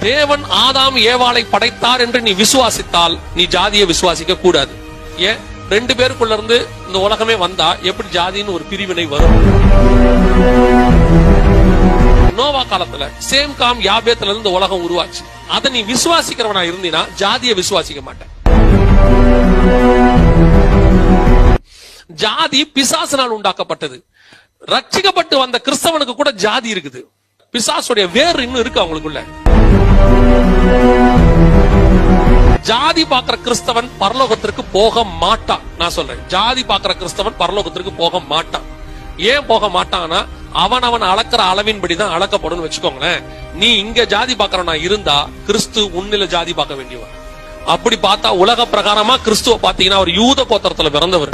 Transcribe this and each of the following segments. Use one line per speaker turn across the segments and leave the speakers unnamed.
தேவன் ஆதாம் ஏவாளை படைத்தார் என்று நீ விசுவாசித்தால் நீ ஜாதியை விசுவாசிக்க கூடாது. ஏன்? ரெண்டு பேருக்குள்ள இருந்து இந்த உலகமே வந்தா எப்படி ஜாதின்னு ஒரு பிரிவினை வரும்? நோவா காலத்துல சேம் காம் யாபேத்துல இருந்து உலகம் உருவாச்சு. அதை நீ விசுவாசிக்கிறவனா இருந்தீனா ஜாதியை விசுவாசிக்க மாட்டேன் ஜாதி பிசாசினால் உண்டாக்கப்பட்டது. ரட்சிக்கப்பட்டு வந்த கிறிஸ்தவனுக்கு கூட ஜாதி இருக்குது. பிசாசுடைய வேர் இன்னும் இருக்கு அவங்களுக்குள்ள. ஜாதி பாக்குற கிறிஸ்தவன் பரலோகத்திற்கு போக மாட்டான். நான் சொல்றேன். ஜாதி பாக்குற கிறிஸ்தவன் பரலோகத்திற்கு போக மாட்டான். ஏன் போக மாட்டான்னா அவன் அவன் அளக்கிற அளவின்படி தான் அளக்கப்படும் வச்சுக்கோங்களேன். நீ இங்க ஜாதி பாக்குறவனா இருந்தா கிறிஸ்து உன்னில ஜாதி பார்க்க வேண்டியவன். அப்படி பார்த்தா உலக பிரகாரமா கிறிஸ்துவ பாத்தீங்கன்னா அவர் யூத கோத்திரத்துல பிறந்தவர்.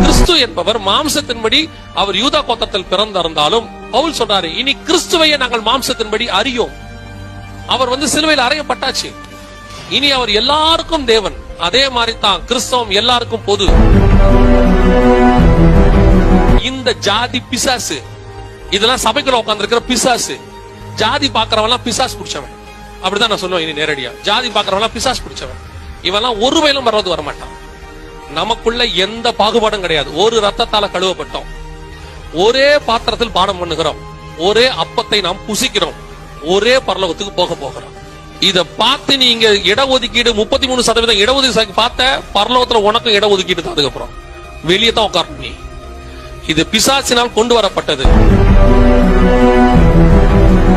கிறிஸ்து என்பவர் மாம்சத்தின்படி அவர் யூதா கோத்தத்தில் பிறந்திருந்தாலும் பவுல் சொல்றாரு இனி கிறிஸ்துவையே நாங்கள் மாம்சத்தின்படி அறியோம். அவர் வந்து சிலுவையில் அறையப்பட்டாச்சு. இனி அவர் எல்லாருக்கும் தேவன். அதே மாதிரி தான் கிறிஸ்தவம் எல்லாருக்கும் பொது. இந்த ஜாதி பிசாசு இதெல்லாம் சபைக்குள்ள உட்கார்ந்திருக்கிற பிசாசு. ஜாதி பாக்குறவன் பிசாசு பிடிச்சவன். அப்படிதான் நான் சொல்லுவேன் இனி நேரடியா. ஜாதி பாக்குறவன் பிசாஸ் பிடிச்சவன். இவெல்லாம் ஒரு வயலும் வர்றது வரமாட்டான். நமக்குள்ள எந்த பாகுபாடும் கிடையாது. ஒரு ரத்தத்தால கழுவப்பட்டோம். ஒரே பாத்திரத்தில் பானம் பண்ணுகிறோம். ஒரே அப்பத்தை நாம் புசிக்கிறோம். ஒரே பரலோகத்துக்கு போக போகிறோம். இத பார்த்து நீங்க இடஒதுக்கீடு முப்பத்தி மூணு சதவீதம் இடஒதுக்கீடு பார்த்த பரலோகத்துல உனக்கும் இடஒதுக்கீடு தான் அதுக்கப்புறம். வெளியே தான் உட்காரணும் நீ. இது பிசாசினால் கொண்டு வரப்பட்டது.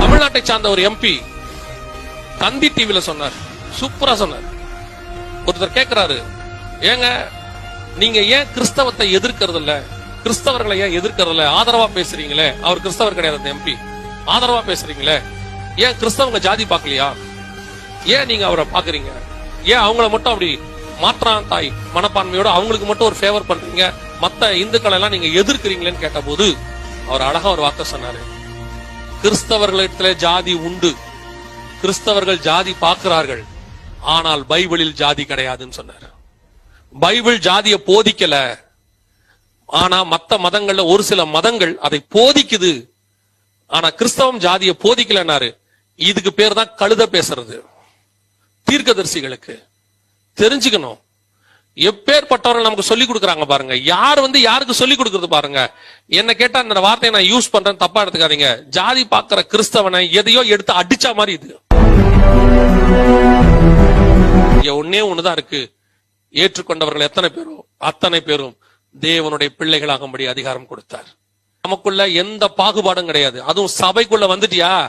தமிழ்நாட்டை சார்ந்த ஒரு எம்பி தந்தி டிவியில சொன்னார். சூப்பரா சொன்னார். ஒருத்தர் கேட்கிறாரு ஏங்க நீங்க ஏன் கிறிஸ்தவத்தை எதிர்க்கிறது இல்ல கிறிஸ்தவர்களை ஏன் எதிர்க்கிறதுல ஆதரவா பேசுறீங்களே. அவர் கிறிஸ்தவர் கிடையாது அந்த எம்பி ஆதரவா பேசுறீங்களே? ஏன் கிறிஸ்தவங்க ஜாதி பாக்கலையா ஏன் நீங்க அவரை பாக்குறீங்க ஏன் அவங்கள மட்டும் அப்படி மாற்றான் தாய் மனப்பான்மையோட அவங்களுக்கு மட்டும் ஒரு ஃபேவர் பண்றீங்க? மத்த இந்துக்களை எல்லாம் நீங்க எதிர்க்கிறீங்களேன்னு கேட்டபோது அவர் அழகா ஒரு வார்த்தை சொன்னாரு. கிறிஸ்தவர்களிடத்துல ஜாதி உண்டு. கிறிஸ்தவர்கள் ஜாதி பார்க்கிறார்கள். ஆனால் பைபிளில் ஜாதி கிடையாதுன்னு சொன்னார். பைபிள் ஜாதியை போதிக்கல. ஆனா மத்த மதங்கள்ல ஒரு சில மதங்கள் அதை போதிக்குது. ஆனா கிறிஸ்தவம் ஜாதியை போதிக்கலன்னாரு. இதுக்கு பேர் தான் கழுத பேசுறது. தீர்க்கதரிசிகளுக்கு. தெரிஞ்சுக்கணும். எப்பேற்பட்டவர்கள் நமக்கு சொல்லி கொடுக்குறாங்க பாருங்க. யார் வந்து யாருக்கு சொல்லி கொடுக்கறது பாருங்க. என்ன கேட்டா அந்த வார்த்தையை நான் யூஸ் பண்றேன் தப்பா எடுத்துக்காதீங்க. ஜாதி பாக்குற கிறிஸ்தவனை எதையோ எடுத்து அடிச்சா மாதிரி இது. இங்க ஒன்னே ஒண்ணுதான் இருக்கு. ஏற்றுக்கொண்டவர்கள் எத்தனை பேரும் அத்தனை பேரும் தேவனுடைய பிள்ளைகளாகும்படி அதிகாரம் கொடுத்தார். நமக்குள்ள எந்த பாகுபாடும் கிடையாது. அதுவும் சபைக்குள்ள வந்துட்டியா?